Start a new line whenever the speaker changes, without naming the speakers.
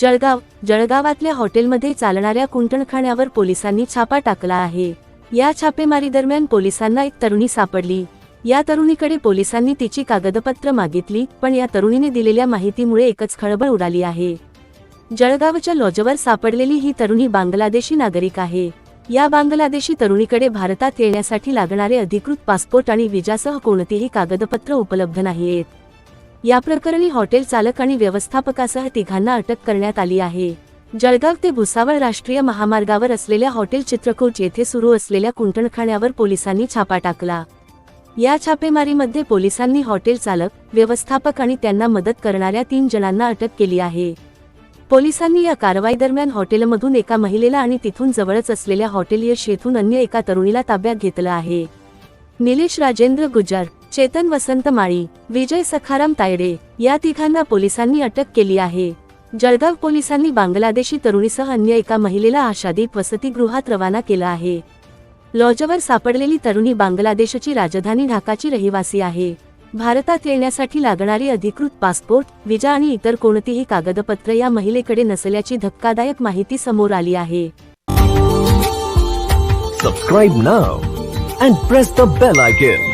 जळगाव जळगावातल्या हॉटेलमध्ये चालणाऱ्या कुंटणखाण्यावर पोलिसांनी छापा टाकला आहे. या छापेमारी दरम्यान पोलिसांना एक तरुणी सापडली. या तरुणीकडे पोलिसांनी तिची कागदपत्र मागितली पण या तरुणीने दिलेल्या माहितीमुळे एकच खळबळ उडाली आहे. जळगावच्या लॉजवर सापडलेली ही तरुणी बांगलादेशी नागरिक आहे. या बांगलादेशी तरुणीकडे भारतात येण्यासाठी लागणारे अधिकृत पासपोर्ट आणि विजासह कोणतीही कागदपत्र उपलब्ध नाहीयेत. या प्रकरणी हॉटेल चालक आणि व्यवस्थापकासह तिघांना अटक करण्यात आली आहे. जळगाव ते भुसावळ राष्ट्रीय महामार्गावर असलेल्या हॉटेल चित्रकूट येथे सुरू असलेल्या कुंटणखाण्यावर पोलिसांनी छापा टाकला. या छापेमारीमध्ये पोलिसांनी हॉटेल चालक व्यवस्थापक आणि त्यांना मदत करणाऱ्या तीन जणांना अटक केली आहे. पोलिसांनी या कारवाई दरम्यान हॉटेलमधून एका महिलेला आणि तिथून जवळच असलेल्या हॉटेल यश येथून अन्य एका तरुणीला ताब्यात घेतलं आहे. निलेश राजेंद्र गुजर चेतन वसंत माळी विजय सखाराम तायडे या तिघांना पोलिसांनी अटक केली आहे. जळगाव पोलिसांनी बांगलादेशी तरुणीसह अन्य एका महिलेला आशादीप वसतिगृहात रवाना केलं आहे. लॉजवर सापडलेली तरुणी बांगलादेशची राजधानी ढाकाची रहिवासी आहे. भारतात येण्यासाठी लागणारी अधिकृत पासपोर्ट विजा आणि इतर कोणतीही कागदपत्र या महिलेकडे नसल्याची धक्कादायक माहिती समोर आली आहे.
Subscribe now and press the bell icon.